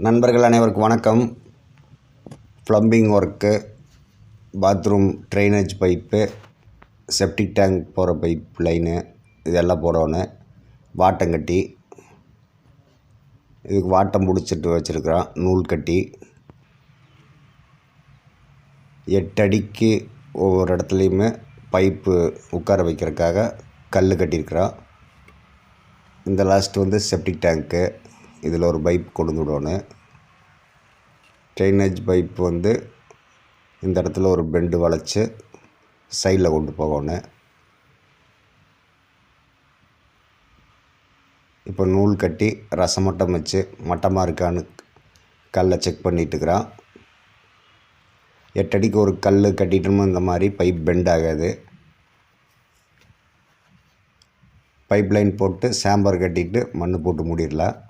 நண்பர்கள் அனைவருக்கும் வணக்கம். Plumbing work bathroom drainage pipe septic tank போகிற பைப் லைனு இதெல்லாம் போடணும். வாட்டங்கட்டி இதுக்கு வாட்டம் பிடிச்சிட்டு வச்சுருக்குறோம். நூல் கட்டி. எட்டு அடிக்கு ஒவ்வொரு இடத்துலையுமே பைப்பு உட்கார வைக்கிறதுக்காக கல் கட்டியிருக்கிறோம். இந்த லாஸ்ட் வந்து செப்டிக் டேங்க்கு இதில் ஒரு பைப் கொண்டு விடணும். ட்ரைனேஜ் பைப் வந்து இந்த இடத்துல ஒரு பெண்டு வளைச்சி சைடில் கொண்டு போகணும். இப்போ நூல் கட்டி ரசம் மட்டம் வச்சு மட்டமாக இருக்கான்னு கல்லை செக் பண்ணிட்டுருக்குறான் எட்டடிக்கு ஒரு கல் கட்டிட்டோமோ இந்த மாதிரி பைப் பெண்ட் ஆகாது. பைப் லைன் போட்டு சாம்பர் கட்டிட்டு மண் போட்டு மூடிடலாம்.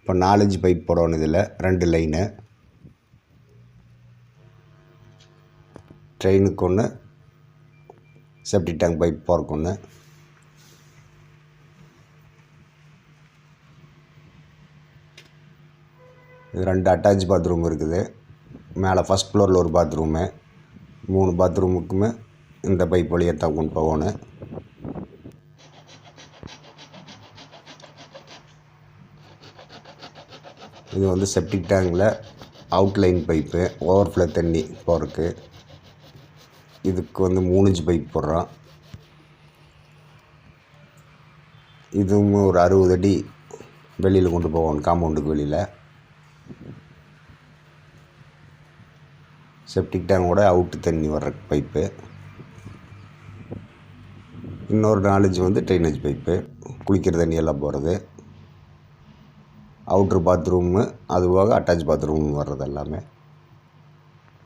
இப்போ நாலஞ்சு பைப் போடணும் இதில். ரெண்டு லைனு ட்ரெயினுக்கு ஒன்று செப்டி டேங்க் பைப் போகிறக்கு ஒன்று இது ரெண்டு அட்டாச் பாத்ரூம் இருக்குது. மேலே ஃபஸ்ட் ஃப்ளோரில் ஒரு பாத்ரூமு மூணு பாத்ரூமுக்குமே இந்த பைப் வழியாக தான் கொண்டு போகணும். இது வந்து செப்டிக் டேங்கில் அவுட்லைன் பைப்பு ஓவர்ஃப்ளோ தண்ணி போகிறதுக்கு இதுக்கு வந்து மூணு இன்ச் பைப் போடுறோம். இதுவும் ஒரு அறுபது அடி வெளியில் கொண்டு போவோம் காம்பவுண்டுக்கு வெளியில். செப்டிக் டேங்கோட அவுட்டு தண்ணி வர்ற பைப்பு இன்னொரு நாலஞ்சு வந்து ட்ரைனேஜ் பைப்பு குளிக்கிற தண்ணி எல்லாம் போகிறது அவுட்ரு பாத்ரூமு அது போக அட்டாச் பாத்ரூம் வர்றது எல்லாமே.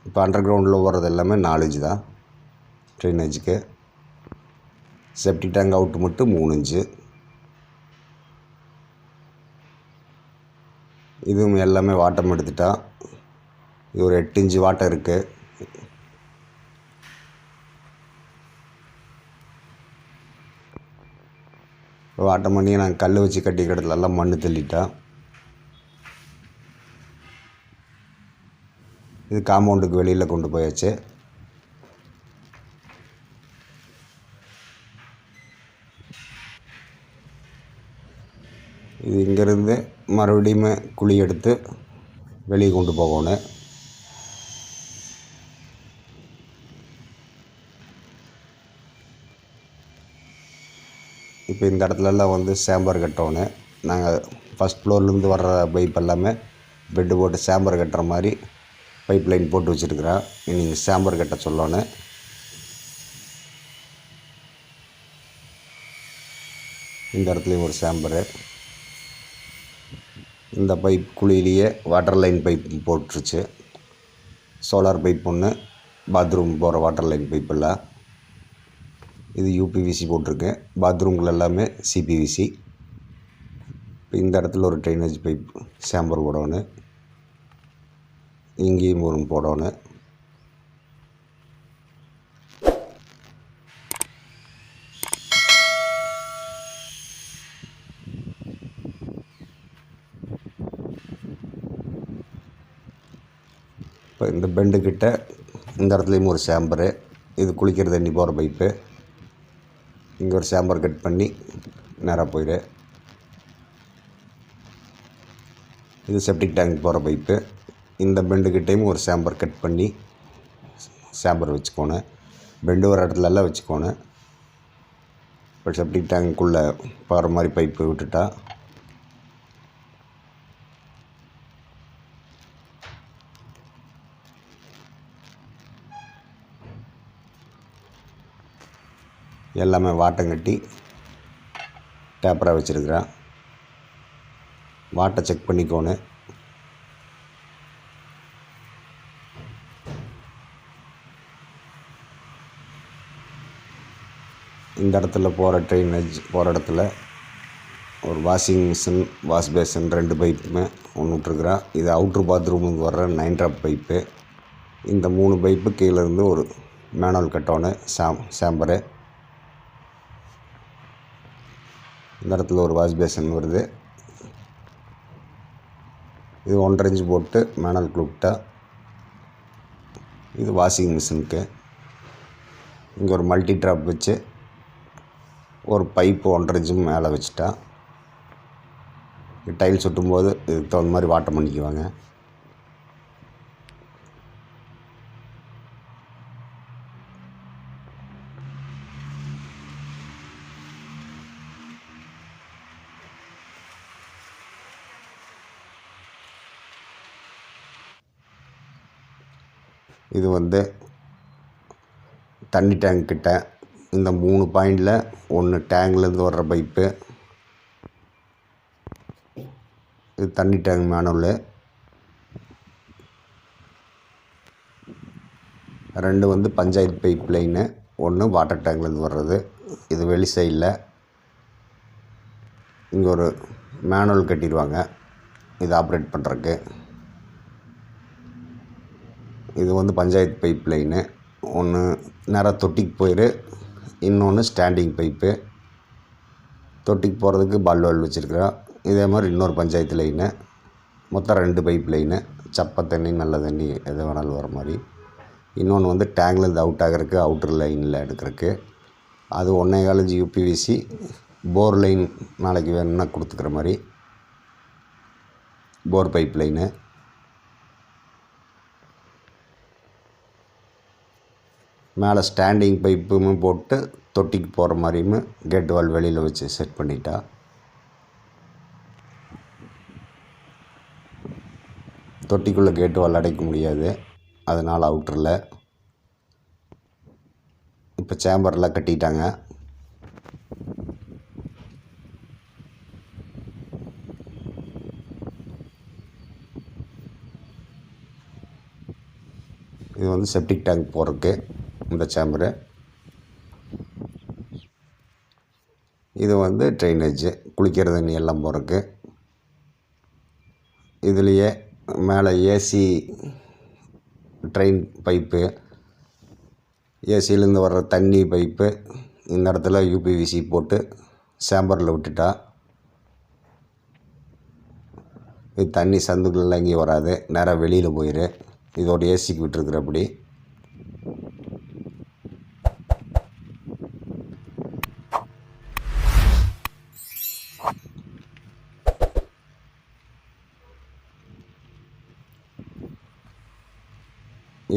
இப்போ அண்டர் கிரவுண்டில் வர்றது எல்லாமே நாலஞ்சு தான். ட்ரைனேஜுக்கு செப்டிக் டேங்க் அவுட்டு மட்டும் மூணு இன்ச்சு இதுவும் எல்லாமே வாட்டம் எடுத்துட்டா. இது ஒரு எட்டு இன்ச்சு வாட்டம் இருக்குது வாட்டம் பண்ணி நான் கல் வச்சு கட்டிக்கிறதுல எல்லாம் மண் தள்ளிட்டேன் இது காம்பவுண்டுக்கு வெளியில் கொண்டு போயாச்சு. இது இங்கேருந்து மறுபடியும் குழி எடுத்து வெளியே கொண்டு போகணும். இப்போ இந்த இடத்துலலாம் வந்து சாம்பார் கட்டணும். நாங்கள் ஃபஸ்ட் ஃப்ளோர்லேருந்து வர்ற பைப் எல்லாமே பெட்டு போட்டு சாம்பார் கட்டுற மாதிரி பைப் லைன் போட்டு வச்சுருக்குறேன் நீங்கள் சாம்பர் கட்ட சொல்லணும். இந்த இடத்துலையும் ஒரு சாம்பரு இந்த பைப் குழியிலேயே வாட்டர் லைன் பைப் போட்டுருச்சு. சோலார் பைப் ஒன்று பாத்ரூம் போகிற வாட்டர் லைன் பைப் எல்லாம் இது யூபிவிசி போட்டிருக்கேன் பாத்ரூம்கள் எல்லாமே சிபிவிசி இப்போ இந்த இடத்துல ஒரு ட்ரைனேஜ் பைப் சாம்பர் போடணும். இங்கேயும் ஒரு போடணும் இப்போ இந்த பெண்டுக்கிட்ட இந்த இடத்துலையும் ஒரு சாம்பரு இது குளிக்கிற தண்ணி போகிற பைப்பு. இங்கே ஒரு சாம்பர் கட் பண்ணி நேராக போயிடு. இது செப்டிக் டேங்க் போகிற பைப்பு. இந்த பெண்டுக்கிட்டேயும் ஒரு சாம்பர் கட் பண்ணி சாம்பர் வச்சுக்கோணும் பெண்டு வர இடத்துலலாம் வச்சுக்கோணும் இப்போ செப்டிக் டேங்குக்குள்ளே போகிற மாதிரி பைப்பு விட்டுட்டா எல்லாமே வாட்டம் கட்டி டேப்பராக வச்சுருக்குறேன். வாட்டை செக் பண்ணிக்கோணும் இந்த இடத்துல போகிற ட்ரைனேஜ் போகிற இடத்துல ஒரு வாஷிங் மிஷின் வாஷ் பேஷன் ரெண்டு பைப்புமே ஒன்று விட்ருக்குறேன் இது அவுட்ரு பாத்ரூமுக்கு வர்ற நைன் ட்ராப் பைப்பு. இந்த மூணு பைப்பு கீழேருந்து ஒரு மேனுவல் கட்டோன்னு சாம் சாம்பரு இந்த இடத்துல ஒரு வாஷ் பேஷன் வருது. இது ஒன்றரை இன்ச் போட்டு மேனல் குளுப்டா இது வாஷிங் மிஷினுக்கு இங்கே ஒரு மல்டி ட்ராப் வச்சு ஒரு பைப்பு ஒன்றரை இன்ச்சு மேலே வச்சுட்டா டைல்ஸ் சுட்டும்போது இதுக்கு தகுந்த மாதிரி வாட்டம் பண்ணிக்குவாங்க இது வந்து தண்ணி டேங்க்கிட்ட இந்த மூணு பாயிண்டில் ஒன்று டேங்க்லேருந்து வர்ற பைப்பு. இது தண்ணி டேங்க் மேனுவலு. ரெண்டு வந்து பஞ்சாயத்து பைப் லைனு ஒன்று வாட்டர் டேங்க்லேருந்து வர்றது. இது வெளி சைடில் இங்கே ஒரு மேனுவல் கட்டிடுவாங்க. இது ஆப்ரேட் பண்ணுறக்கு இது வந்து பஞ்சாயத்து பைப் லைனு. ஒன்று நேராக தொட்டிக்கு போயிரு. இன்னொன்று ஸ்டாண்டிங் பைப்பு தொட்டிக்கு போகிறதுக்கு பால்வால் வச்சுருக்குறோம் இதே மாதிரி இன்னொரு பஞ்சாயத்து லைனு மொத்தம் ரெண்டு பைப் லைனு சப்பை தண்ணி நல்ல தண்ணி எது வேணாலும் வர மாதிரி. இன்னொன்று வந்து டேங்க்லேருந்து அவுட் ஆகிறதுக்கு அவுட்ரு லைனில் எடுக்கிறதுக்கு. அது ஒன்றே காலேஜ் யூபிவிசி போர் லைன் நாளைக்கு வேணும்னா கொடுத்துக்கிற மாதிரி. போர் பைப் லைனு மேலே ஸ்டாண்டிங் பைப்புமே போட்டு தொட்டிக்கு போகிற மாதிரியுமே கேட் வால் வெளியில் வச்சு செட் பண்ணிட்டா. தொட்டிக்குள்ளே கேட் வால் அடைக்க முடியாது. அதனால் அவுட்டரில். இப்போ சேம்பரில் கட்டிட்டாங்க. இது வந்து செப்டிக் டேங்க் போகிறதுக்கு. இந்த சேம்பரு இது வந்து ட்ரைனேஜு குளிக்கிற தண்ணி எல்லாம் போகிறக்கு இதுலேயே மேலே ஏசி ட்ரெயின் பைப்பு ஏசியிலேருந்து வர்ற தண்ணி பைப்பு இந்த இடத்துல யூபிவிசி போட்டு சேம்பரில் விட்டுட்டா. இது தண்ணி சந்துக்குள்ளெல்லாம் எங்கேயும் வராது. நேராக வெளியில் போயிடு இதோட ஏசிக்கு விட்டுருக்குறப்படி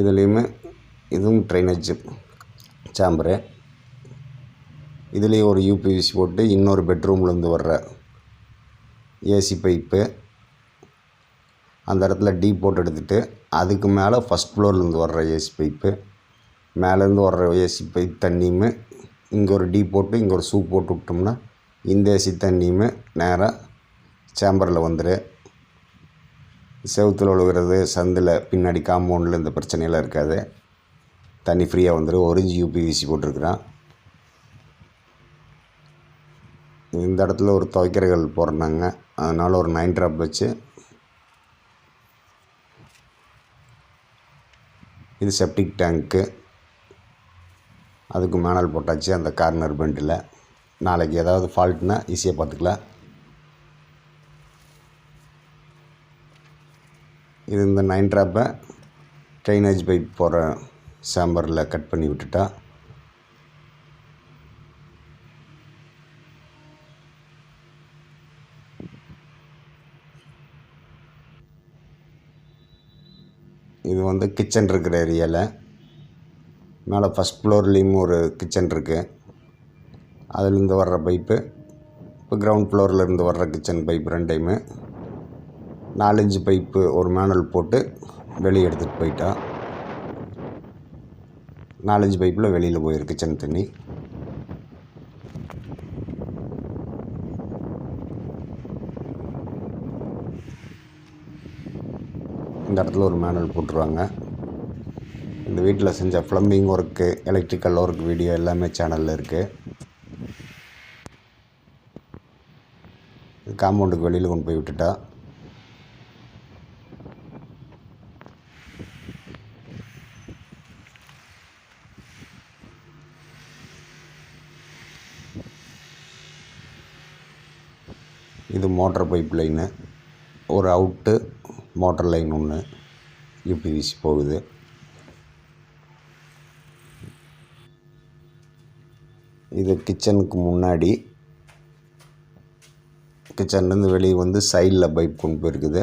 இதுலேயுமே இதுவும் ட்ரைனேஜ் சாம்பரு. இதுலேயும் ஒரு யூபிவிசி போட்டு இன்னொரு பெட்ரூம்லேருந்து வர்ற ஏசி பைப்பு. அந்த இடத்துல டீ போட்டு எடுத்துகிட்டு அதுக்கு மேலே ஃபஸ்ட் ஃப்ளோர்லேருந்து வர்ற ஏசி பைப்பு. மேலேருந்து வர்ற ஏசி பைப் தண்ணியுமே இங்கே ஒரு டீ போட்டு இங்கே ஒரு சூப் போட்டு விட்டோம்னா இந்த ஏசி தண்ணியுமே நேராக சேம்பரில் வந்துடு செவத்தில் விழுகிறது சந்தில் பின்னாடி காம்பவுண்டில் இந்த பிரச்சனையெல்லாம் இருக்காது. தண்ணி ஃப்ரீயாக வந்துடும் ஒரிஞ்சு யூபிவிசி போட்டிருக்குறான். இந்த இடத்துல ஒரு துவைக்கிறகள் போடுறாங்க. அதனால் ஒரு நைன் ட்ராப் வச்சு இது செப்டிக் டேங்க்கு அதுக்கு மேனல் போட்டாச்சு. அந்த கார்னர் பெண்டில் நாளைக்கு ஏதாவது ஃபால்ட்னால் ஈஸியாக பார்த்துக்கலாம். இது இந்த நைன் ட்ராப்பை ட்ரைனேஜ் பைப் போகிற சாம்பரில் கட் பண்ணி விட்டுட்டா. இது வந்து கிச்சன் இருக்கிற ஏரியாவில் மேலே ஃபஸ்ட் ஃப்ளோர்லேயும் ஒரு கிச்சன் இருக்குது அதுலேருந்து வர்ற பைப்பு இப்போ கிரவுண்ட் ஃப்ளோரில் இருந்து வர்ற கிச்சன் பைப் ரெண்டையுமே நாலஞ்சு பைப்பு ஒரு மேனல் போட்டு வெளியே எடுத்துகிட்டு போயிட்டா. நாலஞ்சு பைப்பில் வெளியில் போயிருக்கு சின்ன தண்ணி. இந்த இடத்துல ஒரு மேனல் போட்டுருவாங்க. இந்த வீட்டில் செஞ்ச plumbing work electrical work video எல்லாமே சேனலில் இருக்குது காம்பவுண்டுக்கு வெளியில் கொண்டு போய் விட்டுட்டா. இது மோட்டர் பைப் லைனு. ஒரு அவுட்டு மோட்டர் லைன் ஒன்று யூபிவிசி போகுது. இது கிச்சனுக்கு முன்னாடி. கிச்சன்லேருந்து வெளியே வந்து சைடில் பைப் கொண்டு போயிருக்குது.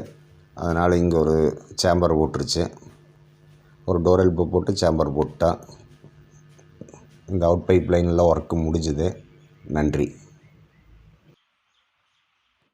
அதனால் இங்கே ஒரு சேம்பர் போட்டுருச்சு. ஒரு டோர் எல்பு போட்டு சேம்பர் போட்டா இந்த அவுட் பைப் லைனில் ஒர்க்கு முடிஞ்சுது. நன்றி.